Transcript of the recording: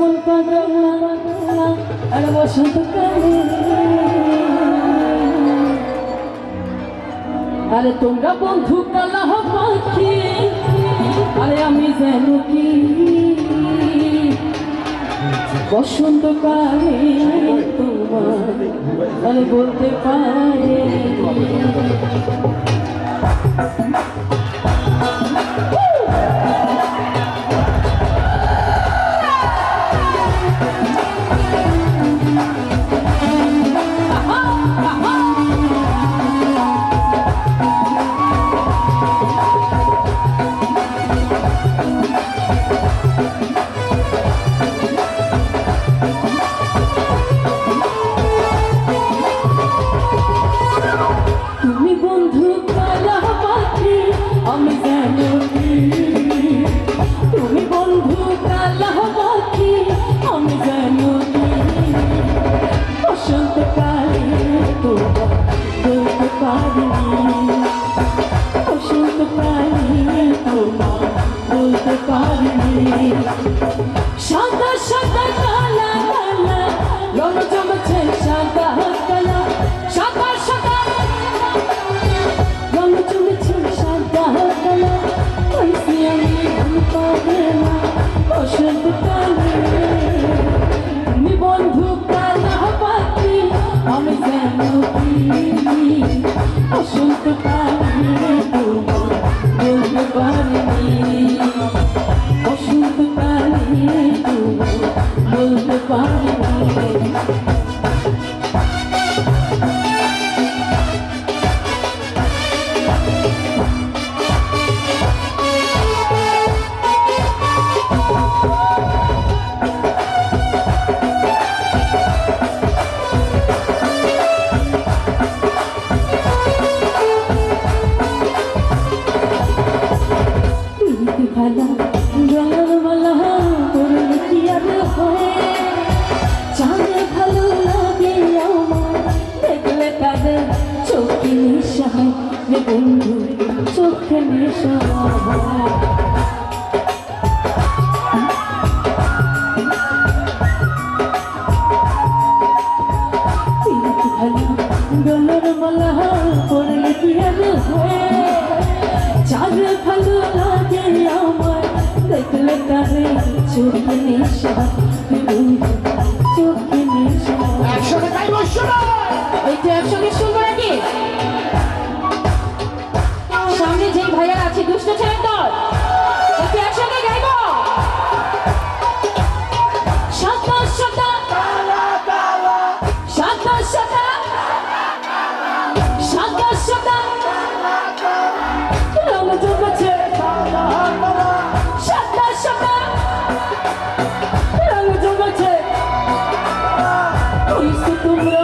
মন পাগল, আর বসন্তকালে আরে তোমরা বন্ধু কালা পাখি, আরে আমি যেন কি? তোমার আরে বলতে পারে তুমি বন্ধু কালা পাখি, আমি জানো তুমি বন্ধু কালা পাখি, আমি জানো বসন্ত কালে তোমার বলতে ভালা গলার মালা। বন্ধু চোখে নেশা গলার মালা আর হয় চাঁদ ভালো লাগে আমার দেখলে তারে চোখে নেশা বন্ধু তোমরা